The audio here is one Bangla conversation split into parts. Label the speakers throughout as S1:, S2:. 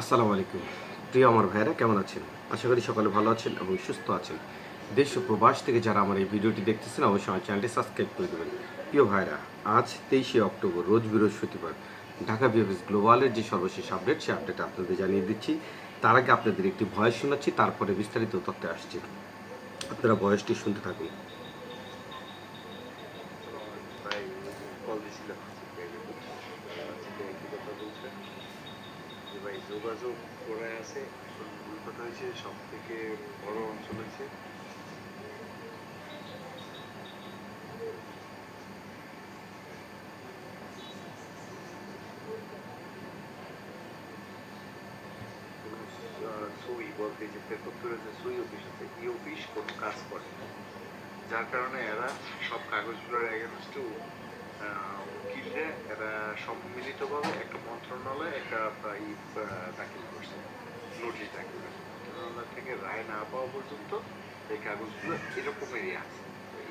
S1: আসসালামু আলাইকুম। প্রিয় আমার ভাইয়েরা, কেমন আছেন? আশা করি সকালে ভালো আছেন এবং সুস্থ আছেন। দেশ ও প্রবাস থেকে যারা আমার এই ভিডিওটি দেখতেছেন, অবশ্যই আমার চ্যানেলটি সাবস্ক্রাইব করে দেবেন। প্রিয় ভাইরা আজ তেইশে অক্টোবর, রোজ বৃহস্পতিবার, ঢাকা বিএফএস গ্লোবালের যে সর্বশেষ আপডেট, সেই আপডেট আপনাদের জানিয়ে দিচ্ছি। তার আগে আপনাদের একটি ভয়েস শোনাচ্ছি, তারপরে বিস্তারিত তথ্যে আসছে। আপনারা ভয়েসটি শুনতে থাকুন।
S2: যোগাযোগ করে আছে। কথা হয়েছে সব থেকে বড় অঞ্চল হয়েছে সই বলতে যে প্রেফেক্টুরের যে সই অফিস আছে এই অফিস কোনো কাজ করে যার কারণে এরা সব কাগজগুলোর এগেনস্টে উকিলরা এরা সম্মিলিতভাবে একটা মন্ত্রণালয়ে একটা ই, দাখিল করছে নোটিশ দাখিল করছে। মন্ত্রণালয় থেকে রায় না পাওয়া পর্যন্ত এই কাগজগুলো এরকমেরই আছে।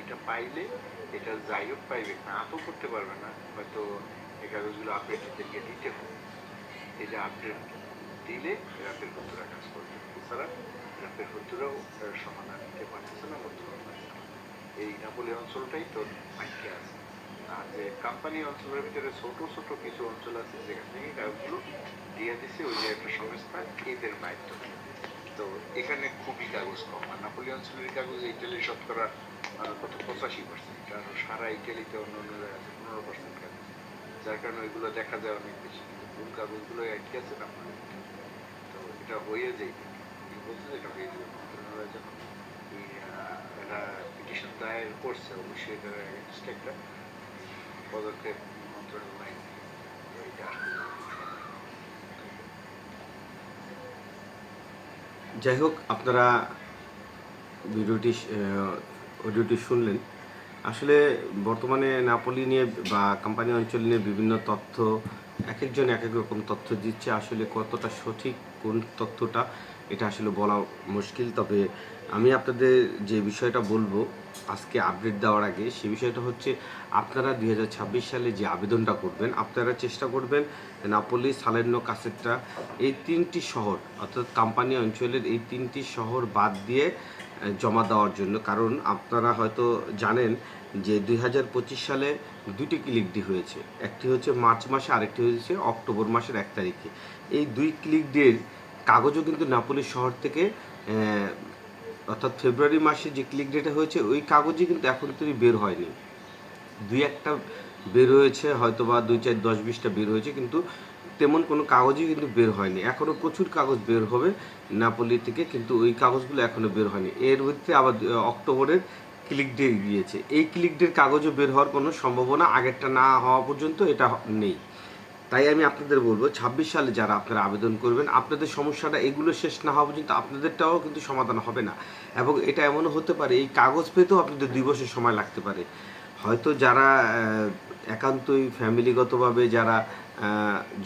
S2: এটা পাইলে এটা যাই হোক পাইবে না তো করতে পারবে না হয়তো এই কাগজগুলো আপডেটদেরকে দিতে হবে। এই যে আপডেট দিলে রাতের বন্ধুরা কাজ করবে। এছাড়া রাতের বন্ধুরাও সমাধান দিতে পারতেছে না মন্ত্রণালয়। এই নাপোলি অঞ্চলটাই তো আটকে আছে। আর যে কোম্পানি অঞ্চলের ভিতরে ছোট ছোট কিছু অঞ্চল আছে যেখান থেকে কাগজগুলো দিয়ে দিছে ওই যে একটা সংস্থা এদের মাধ্যমে তো এখানে খুবই কাগজ কম। আর নাপোলি অঞ্চলের কাগজ ইটালি শতকরা কত? পঁচাশি পার্সেন্ট আর সারা ইটালিতে অন্য অন্য জায়গায় আছে পনেরো পার্সেন্ট কাগজ। যার কারণে ওইগুলো দেখা যায় অনেক বেশি। কিন্তু কোন কাগজগুলো আটকে আছে না। তো এটা হয়ে যায়। বলছে যে এটা হয়ে যাবে। মন্ত্রণালয় যখন এই, একটা পিটিশন দায়ের করছে অবশ্যই against একটা পদক্ষেপ
S1: যাই হোক, আপনারা ভিডিওটি অডিওটি শুনলেন। আসলে বর্তমানে নাপোলি নিয়ে বা কোম্পানি অঞ্চল নিয়ে বিভিন্ন তথ্য, এক একজন এক এক রকম তথ্য দিচ্ছে। আসলে কতটা সঠিক কোন তথ্যটা, এটা আসলে বলা মুশকিল। তবে আমি আপনাদের যে বিষয়টা বলব, আজকে আপডেট দেওয়ার আগে, সে বিষয়টা হচ্ছে আপনারা দুই হাজার ছাব্বিশ সালে যে আবেদনটা করবেন, আপনারা চেষ্টা করবেন নাপলি সালেন্ন কাসেটটা, এই তিনটি শহর, অর্থাৎ কাম্পানি অঞ্চলের এই তিনটি শহর বাদ দিয়ে জমা দেওয়ার জন্য। কারণ আপনারা হয়তো জানেন যে দুই হাজার পঁচিশ সালে দুটি ক্লিক ডি হয়েছে। একটি হচ্ছে মার্চ মাসে, আরেকটি হয়েছে অক্টোবর মাসের এক তারিখে। এই দুই ক্লিক ডের কাগজও কিন্তু নাপোলি শহর থেকে অর্থাৎ ফেব্রুয়ারি মাসে যে ক্লিক ডেটা হয়েছে, ওই কাগজই কিন্তু এখন তৈরি বের হয়নি। দুই একটা বের হয়েছে হয়তো বা দুই চার দশ বিশটা বের হয়েছে, কিন্তু তেমন কোনো কাগজই কিন্তু বের হয়নি। এখনও প্রচুর কাগজ বের হবে নাপোলি থেকে, কিন্তু ওই কাগজগুলো এখনও বের হয়নি। এর মধ্যে আবার অক্টোবরের ক্লিক ডে গিয়েছে। এই ক্লিক ডের কাগজও বের হওয়ার কোনো সম্ভাবনা আগেরটা না হওয়া পর্যন্ত এটা নেই। তাই আমি আপনাদের বলব, ছাব্বিশ সালে যারা আপনারা আবেদন করবেন, আপনাদের সমস্যাটা এগুলো শেষ না হওয়া পর্যন্ত আপনাদেরটাও কিন্তু সমাধান হবে না। এবং এটা এমনও হতে পারে, এই কাগজ পেতেও আপনাদের দুই বছর সময় লাগতে পারে। হয়তো যারা একান্তই ফ্যামিলিগতভাবে যারা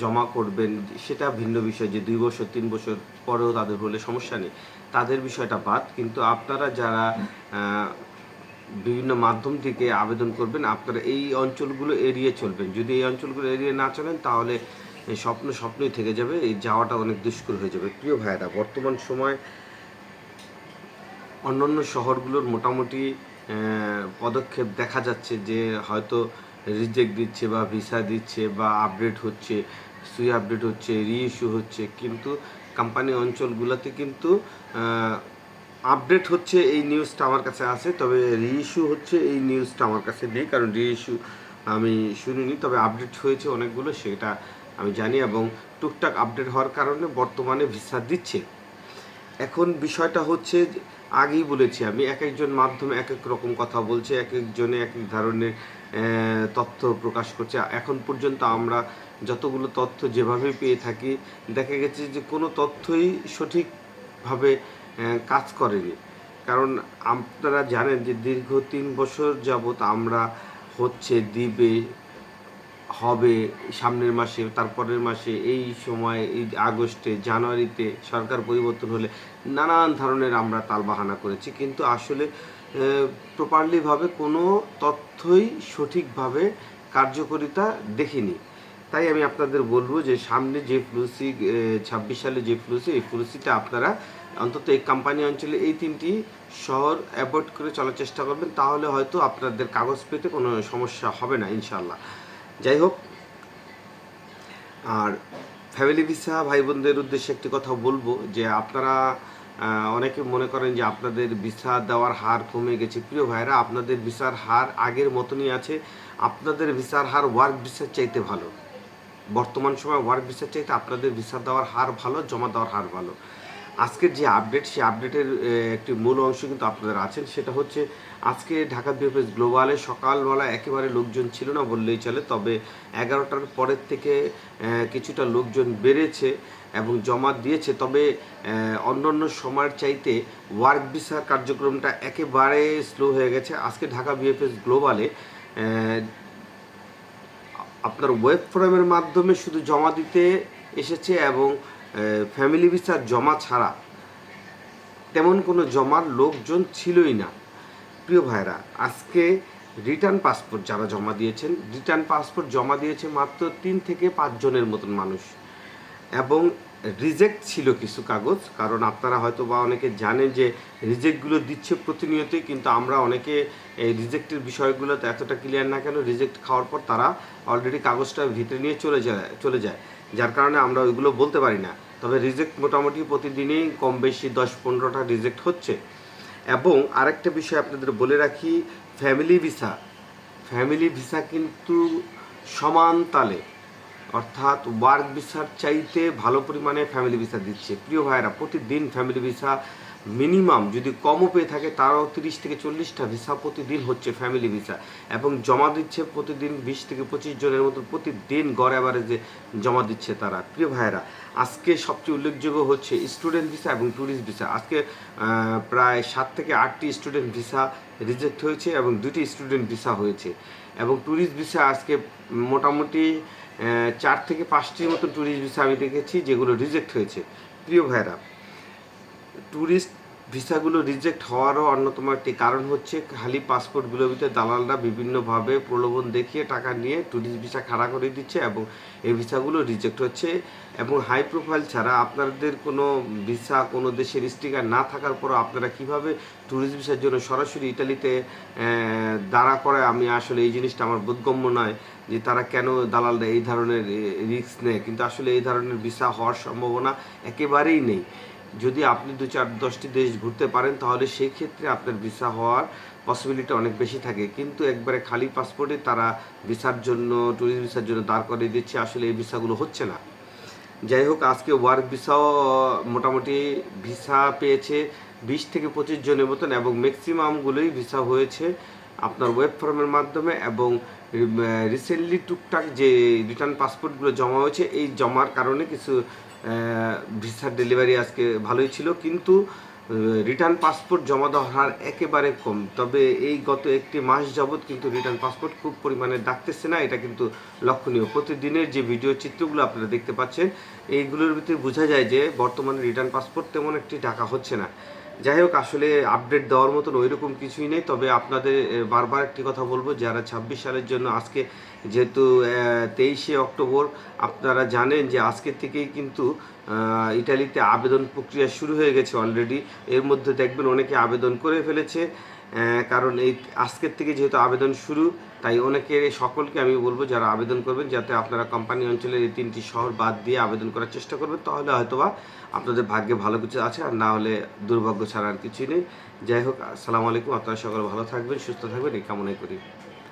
S1: জমা করবেন, সেটা ভিন্ন বিষয় যে দুই বছর, তিন বছর পরেও তাদের হলে সমস্যা নেই। তাদের বিষয়টা বাদ, কিন্তু আপনারা যারা বিভিন্ন মাধ্যম থেকে আবেদন করবেন, আপনারা এই অঞ্চলগুলো এড়িয়ে চলবেন। যদি এই অঞ্চলগুলো এড়িয়ে না চলেন, তাহলে স্বপ্ন স্বপ্নই থেকে যাবে, এই যাওয়াটা অনেক দুষ্কর হয়ে যাবে। প্রিয় ভাইয়েরা, বর্তমান সময় অন্যান্য শহরগুলোর মোটামুটি পদক্ষেপ দেখা যাচ্ছে যে হয়তো রিজেক্ট দিচ্ছে বা ভিসা দিচ্ছে বা আপডেট হচ্ছে সুই আপডেট হচ্ছে রিইস্যু হচ্ছে, কিন্তু কোম্পানি অঞ্চলগুলোতে কিন্তু আপডেট হচ্ছে এই নিউজটা আমার কাছে আছে, তবে রিইস্যু হচ্ছে এই নিউজটা আমার কাছে নেই, কারণ রিইস্যু আমি শুনিনি, তবে আপডেট হয়েছে অনেকগুলো, সেটা আমি জানি এবং টুকটাক আপডেট হওয়ার কারণে বর্তমানে ভিসা দিচ্ছে। এখন বিষয়টা হচ্ছে আগেই বলেছি আমি, এক একজন মাধ্যমে এক এক রকম কথা বলছে, এক একজনে এক এক ধরনের তথ্য প্রকাশ করছে। এখন পর্যন্ত আমরা যতগুলো তথ্য যেভাবে পেয়ে থাকি, দেখা গেছে যে কোনো তথ্যই সঠিকভাবে কাজ করেনি। কারণ আপনারা জানেন যে দীর্ঘ তিন বছর যাবত আমরা হচ্ছে দিবে হবে সামনের মাসে, তারপরের মাসে, এই সময়, এই আগস্টে, জানুয়ারিতে সরকার পরিবর্তন হলে নানান ধরনের আমরা তালবাহানা করেছি। কিন্তু আসলে প্রপারলিভাবে কোনো তথ্যই সঠিকভাবে কার্যকরিতা দেখিনি। তাই আমি আপনাদের বলব যে, সামনে যে ফ্লুসি ছাব্বিশ সালে যে ফ্লুসি এই ফ্লুসিটা আপনারা অন্তত এই কোম্পানি অঞ্চলে এই তিনটি শহর অ্যাভয়েড করে চলার চেষ্টা করবেন। তাহলে হয়তো আপনাদের কাগজ পেতে কোনো সমস্যা হবে না ইনশাল্লাহ যাই হোক আর ফ্যামিলি ভিসা ভাই বোনদের উদ্দেশ্যে একটি কথা বলব যে আপনারা অনেকে মনে করেন যে আপনাদের ভিসা দেওয়ার হার কমে গেছে। প্রিয় ভাইরা আপনাদের ভিসার হার আগের মতনই আছে। আপনাদের ভিসার হার ওয়ার্ক ভিসার চাইতে ভালো। বর্তমান সময় ওয়ার্ক ভিসার চাইতে আপনাদের ভিসা দেওয়ার হার ভালো, জমা দেওয়ার হার ভালো। আজকের যে আপডেট সেই আপডেটের একটি মূল অংশ কিন্তু আপনারা আছেন। সেটা হচ্ছে, আজকে ঢাকা বিএফএস গ্লোবালে সকালবেলা একেবারে লোকজন ছিল না বললেই চলে, তবে এগারোটার পরের থেকে কিছুটা লোকজন বেড়েছে এবং জমা দিয়েছে। তবে অন্য অন্য সময়ের চাইতে ওয়ার্ক ভিসার কার্যক্রমটা একেবারে স্লো হয়ে গেছে। আজকে ঢাকা বিএফএস গ্লোবালে আপনার ওয়েব ফোরামের মাধ্যমে শুধু জমা দিতে এসেছে এবং ফ্যামিলি ভিসার জমা ছাড়া তেমন কোনো জমার লোকজন ছিলই না। প্রিয় ভাইরা আজকে রিটার্ন পাসপোর্ট যারা জমা দিয়েছেন রিটার্ন পাসপোর্ট জমা দিয়েছে মাত্র তিন থেকে পাঁচজনের মতন মানুষ। এবং রিজেক্ট ছিল কিছু কাগজ, কারণ আপনারা হয়তো বা অনেকে জানেন যে রিজেক্টগুলো দিচ্ছে প্রতিনিয়তই, কিন্তু আমরা অনেকে এই রিজেক্টের বিষয়গুলোতে এতটা ক্লিয়ার না কেন রিজেক্ট খাওয়ার পর তারা অলরেডি কাগজটা ভিতরে নিয়ে চলে যায় চলে যায়। যার কারণে আমরা ওইগুলো বলতে পারি না। তবে রিজেক্ট মোটামুটি প্রতিদিনই কম বেশি দশ পনেরোটা রিজেক্ট হচ্ছে। এবং আরেকটা বিষয় আপনাদের বলে রাখি ফ্যামিলি ভিসা ফ্যামিলি ভিসা কিন্তু সমান তালে, অর্থাৎ ওয়ার্ক ভিসার চাইতে ভালো পরিমাণে ফ্যামিলি ভিসা দিচ্ছে। প্রিয় ভাইয়েরা, প্রতিদিন ফ্যামিলি ভিসা মিনিমাম যদি কমও পেয়ে থাকে, তারাও তিরিশ থেকে চল্লিশটা ভিসা প্রতিদিন হচ্ছে ফ্যামিলি ভিসা এবং জমা দিচ্ছে প্রতিদিন বিশ থেকে পঁচিশ জনের মতো প্রতিদিন গড় অ্যাভারেজে জমা দিচ্ছে তারা। প্রিয় ভাইরা আজকে সবচেয়ে উল্লেখযোগ্য হচ্ছে স্টুডেন্ট ভিসা এবং ট্যুরিস্ট ভিসা আজকে প্রায় সাত থেকে আটটি স্টুডেন্ট ভিসা রিজেক্ট হয়েছে এবং দুটি স্টুডেন্ট ভিসা হয়েছে। এবং ট্যুরিস্ট ভিসা আজকে মোটামুটি চার থেকে পাঁচটির মতো ট্যুরিস্ট ভিসা আমি দেখেছি যেগুলো রিজেক্ট হয়েছে। প্রিয় ভাইরা ট্যুরিস্ট ভিসাগুলো রিজেক্ট হওয়ারও অন্যতম একটি কারণ হচ্ছে খালি পাসপোর্টগুলোর ভিতরে দালালরা বিভিন্নভাবে প্রলোভন দেখিয়ে টাকা নিয়ে ট্যুরিস্ট ভিসা খাড়া করে দিচ্ছে এবং এই ভিসাগুলো রিজেক্ট হচ্ছে এবং হাই প্রোফাইল ছাড়া আপনাদের কোনো ভিসা কোনো দেশের স্টিকার না থাকার পরও আপনারা কীভাবে ট্যুরিস্ট ভিসার জন্য সরাসরি ইটালিতে দাঁড়া করে আমি আসলে এই জিনিসটা আমার বোধগম্য নয় যে তারা কেন দালালরা এই ধরনের রিস্ক নেয়। কিন্তু আসলে এই ধরনের ভিসা হওয়ার সম্ভাবনা একেবারেই নেই। যদি আপনি দু চার, দশটি দেশ ঘুরতে পারেন, তাহলে সেই ক্ষেত্রে আপনার ভিসা হওয়ার পসিবিলিটি অনেক বেশি থাকে। কিন্তু একবারে খালি পাসপোর্টে তারা ভিসার জন্য ট্যুরিস্ট ভিসার জন্য দাঁড় করিয়ে দিচ্ছে, আসলে এই ভিসাগুলো হচ্ছে না। যাই হোক, আজকে ওয়ার্ক ভিসাও মোটামুটি ভিসা পেয়েছে বিশ থেকে পঁচিশ জনের মতন এবং ম্যাক্সিমামগুলোই ভিসা হয়েছে আপনার ওয়েব ফর্মের মাধ্যমে এবং রিসেন্টলি টুকটাক যে রিটার্ন পাসপোর্টগুলো জমা হয়েছে, এই জমার কারণে কিছু ভিসার ডেলিভারি আজকে ভালোই ছিল, কিন্তু রিটার্ন পাসপোর্ট জমা দেওয়ার হার একেবারে কম। তবে এই গত একটি মাস যাবৎ কিন্তু রিটার্ন পাসপোর্ট খুব পরিমাণে ডাকতেছে না, এটা কিন্তু লক্ষণীয়। প্রতিদিনের যে ভিডিও চিত্রগুলো আপনারা দেখতে পাচ্ছেন, এইগুলোর ভিতরে বোঝা যায় যে বর্তমানে রিটার্ন পাসপোর্ট তেমন একটি ডাকা হচ্ছে না। যাই হোক আসলে আপডেট দেওয়ার মতন ওই রকম কিছুই নেই। তবে আপনাদের বারবার একটি কথা বলব, যারা ছাব্বিশ সালের জন্য আজকে যেহেতু তেইশে অক্টোবর, আপনারা জানেন যে আজকের থেকেই কিন্তু ইটালিতে আবেদন প্রক্রিয়া শুরু হয়ে গেছে অলরেডি এর মধ্যে দেখবেন অনেকে আবেদন করে ফেলেছে। কারণ এই আজকের থেকে যেহেতু আবেদন শুরু, তাই অনেকে সকলকে আমি বলব যারা আবেদন করবেন যাতে আপনারা কোম্পানি অঞ্চলের এই তিনটি শহর বাদ দিয়ে আবেদন করার চেষ্টা করবেন, তাহলে হয়তোবা আপনাদের ভাগ্যে ভালো কিছু আছে আর না হলে দুর্ভাগ্য ছাড়া আর কিছুই নেই। যাই হোক, আসসালামু আলাইকুম, আপনারা সকলে ভালো থাকবেন, সুস্থ থাকবেন, এই কামনাই করি।